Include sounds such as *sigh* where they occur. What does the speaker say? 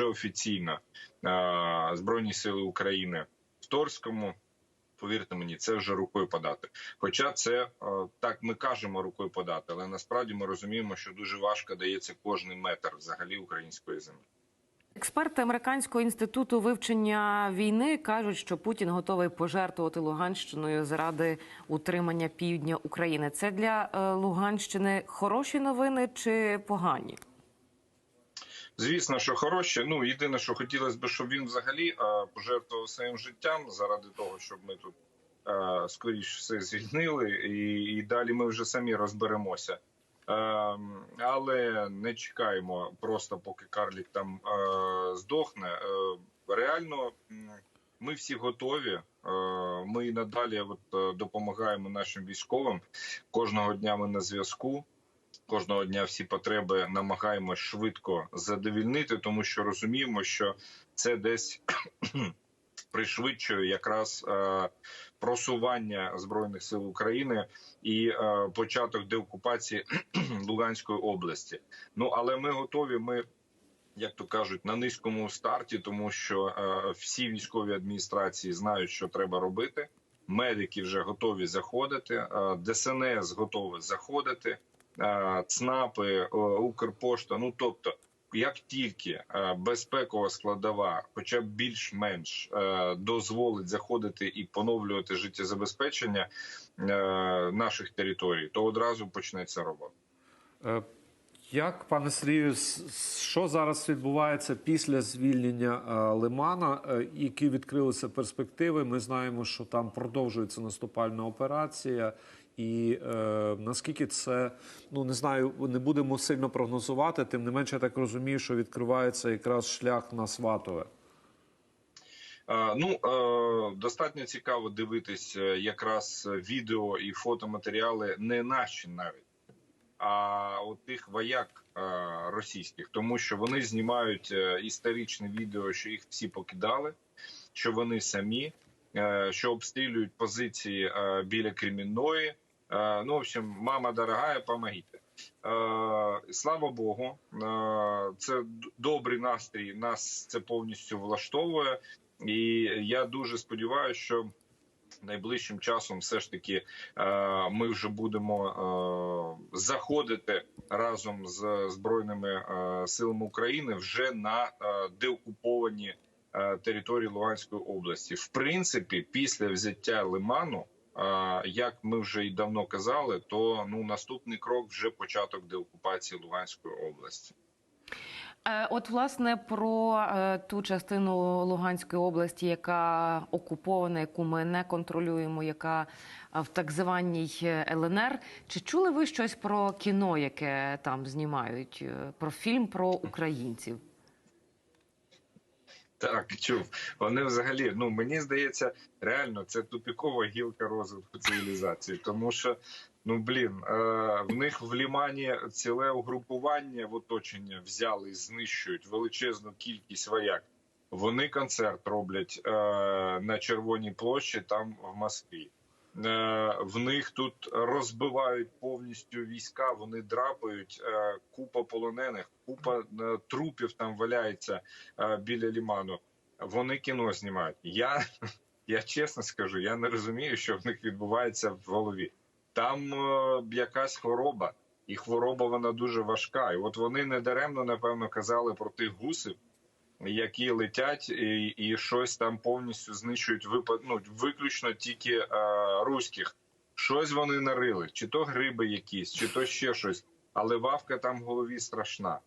вже офіційно е, Збройні Сили України в Торському. Повірте мені, це вже рукою подати. Хоча це е, так ми кажемо рукою подати, але насправді ми розуміємо, що дуже важко дається кожний метр взагалі української землі. Експерти американського інституту вивчення війни кажуть, що Путін готовий пожертвувати Луганщиною заради утримання півдня України. Це для е, Луганщини хороші новини чи погані? Звісно, що хороше. Ну єдине, що хотілося б, щоб він взагалі пожертвував своїм життям заради того, щоб ми тут е, скоріш все звільнили, і, і далі ми вже самі розберемося. Але не чекаємо просто, поки Карлік там е, здохне. Е, реально, ми всі готові. Е, ми і надалі от, допомагаємо нашим військовим. Кожного дня ми на зв'язку кожного дня всі потреби намагаємось швидко задовільнити, тому що розуміємо, що це десь *clears throat* пришвидшує якраз е, просування збройних сил України і е, початок деокупації *clears throat* Луганської області. Ну але ми готові. Ми як то кажуть, на низькому старті, тому що е, всі військові адміністрації знають, що треба робити. Медики вже готові заходити, е, ДСНС готові заходити, ЦНАПи, е, Укрпошта. Ну тобто, як тільки е, безпекова складова, хоча б більш-менш е, дозволить заходити і поновлювати життєзабезпечення е, наших територій, то одразу почнеться робота. Е, Як, пане Сергію, що зараз відбувається після звільнення е, Лимана? Е, Які відкрилися перспективи? Ми знаємо, що там продовжується наступальна операція. І е, наскільки це, ну не знаю, не будемо сильно прогнозувати, тим не менше, я так розумію, що відкривається якраз шлях на Сватове. Е, Ну е, достатньо цікаво дивитись е, якраз відео і фотоматеріали не наші навіть, а от тих вояк російських, тому що вони знімають історичне відео, що їх всі покидали, що вони самі, що обстрілюють позиції е, біля Кремінної. Е, Ну, в общем, мама дорогая, помогите. Е, Слава Богу, е, це добрий настрій. Нас це повністю влаштовує. І я дуже сподіваюся, що найближчим часом все ж таки е, ми вже будемо е, заходити разом з збройними е, силами України вже на е, деокуповані е, території Луганської області. В принципі, після взяття Лиману. е, Як ми вже і давно казали, то ну наступний крок вже початок деокупації Луганської області. Е, От, власне, про е, ту частину Луганської області, яка окупована, яку ми не контролюємо, яка е, в так званій е, ЛНР. Чи чули ви щось про кіно, яке там знімають? Е, Про фільм про українців? Так, чув. Вони взагалі, ну мені здається, реально це тупікова гілка розвитку цивілізації, тому що. Ну блін, е, в них в лімані ціле угрупування в оточення взяли і знищують величезну кількість вояк. Вони концерт роблять е, на Червоній площі, там в Москві. Е, в них тут розбивають повністю війська. Вони драпають е, купа полонених, купа е, трупів там валяється біля ліману. Вони кіно знімають. Я, *laughs* я чесно скажу, я не розумію, що в них відбувається в голові. Там якась хвороба, і хвороба вона дуже важка. І от вони недаремно напевно казали про тих гусів, які летять і, і щось там повністю знищують випад... ну, виключно тільки е, руських. Щось вони нарили, чи то гриби якісь, чи то ще щось. Але вавка там в голові страшна.